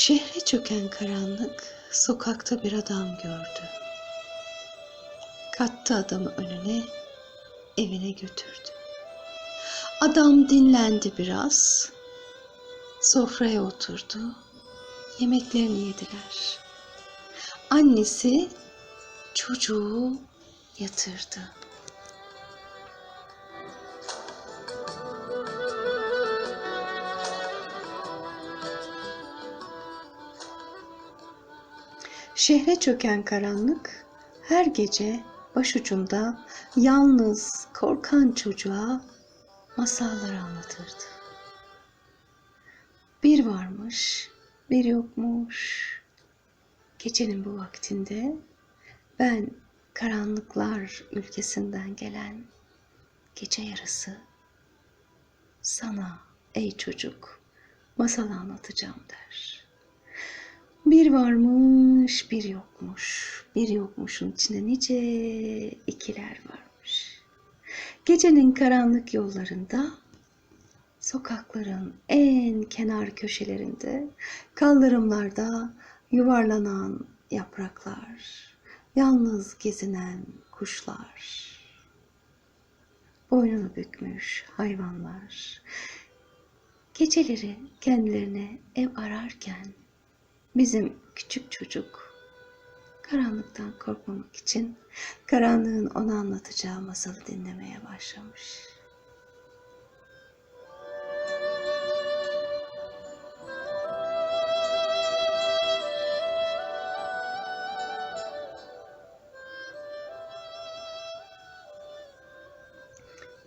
Şehre çöken karanlık sokakta bir adam gördü. Kattı adamı önüne, evine götürdü. Adam dinlendi biraz, sofraya oturdu, yemeklerini yediler. Annesi çocuğu yatırdı. Şehre çöken karanlık her gece başucunda yalnız korkan çocuğa masallar anlatırdı. Bir varmış, bir yokmuş. Gecenin bu vaktinde ben karanlıklar ülkesinden gelen gece yarısı sana ey çocuk masal anlatacağım der. Bir varmış, bir yokmuş. Bir yokmuşun içinde nice ikiler varmış. Gecenin karanlık yollarında, sokakların en kenar köşelerinde, kaldırımlarda yuvarlanan yapraklar, yalnız gezinen kuşlar, boynunu bükmüş hayvanlar, geceleri kendilerine ev ararken Bizim küçük çocuk karanlıktan korkmamak için karanlığın ona anlatacağı masalı dinlemeye başlamış.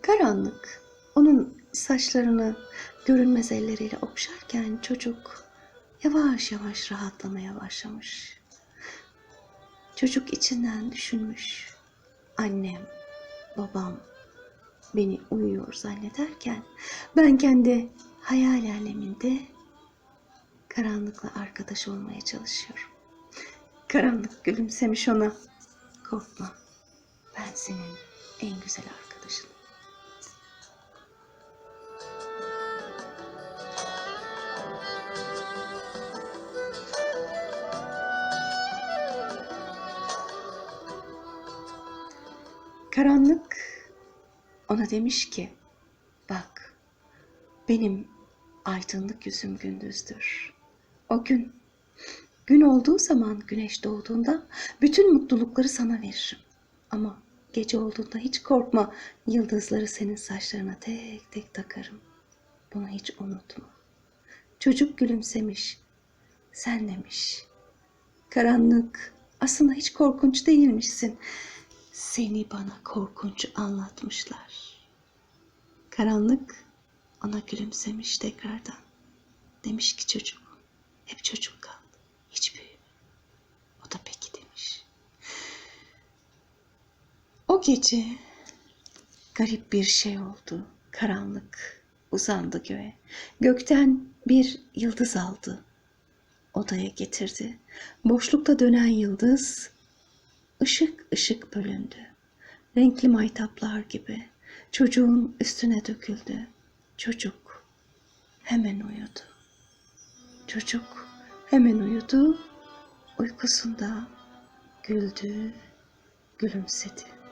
Karanlık onun saçlarını görünmez elleriyle okşarken çocuk yavaş yavaş rahatlamaya başlamış. Çocuk içinden düşünmüş. Annem, babam beni uyuyor zannederken ben kendi hayal aleminde karanlıkla arkadaş olmaya çalışıyorum. Karanlık gülümsemiş ona. Korkma. Ben senin en güzel arkadaşınım. Karanlık ona demiş ki, bak benim aydınlık yüzüm gündüzdür. O gün, gün olduğu zaman güneş doğduğunda bütün mutlulukları sana veririm. Ama gece olduğunda hiç korkma, yıldızları senin saçlarına tek tek takarım. Bunu hiç unutma. Çocuk gülümsemiş, sen demiş. Karanlık aslında hiç korkunç değilmişsin. Seni bana korkunç anlatmışlar. Karanlık ona gülümsemiş tekrardan. Demiş ki çocuk, hep çocuk kal, hiç büyüme. O da peki demiş. O gece garip bir şey oldu. Karanlık uzandı göğe. Gökten bir yıldız aldı. Odaya getirdi. Boşlukta dönen yıldız ışık ışık bölündü. Renkli maytaplar gibi çocuğun üstüne döküldü. Çocuk hemen uyudu. Çocuk hemen uyudu. Uykusunda güldü, gülümsedi.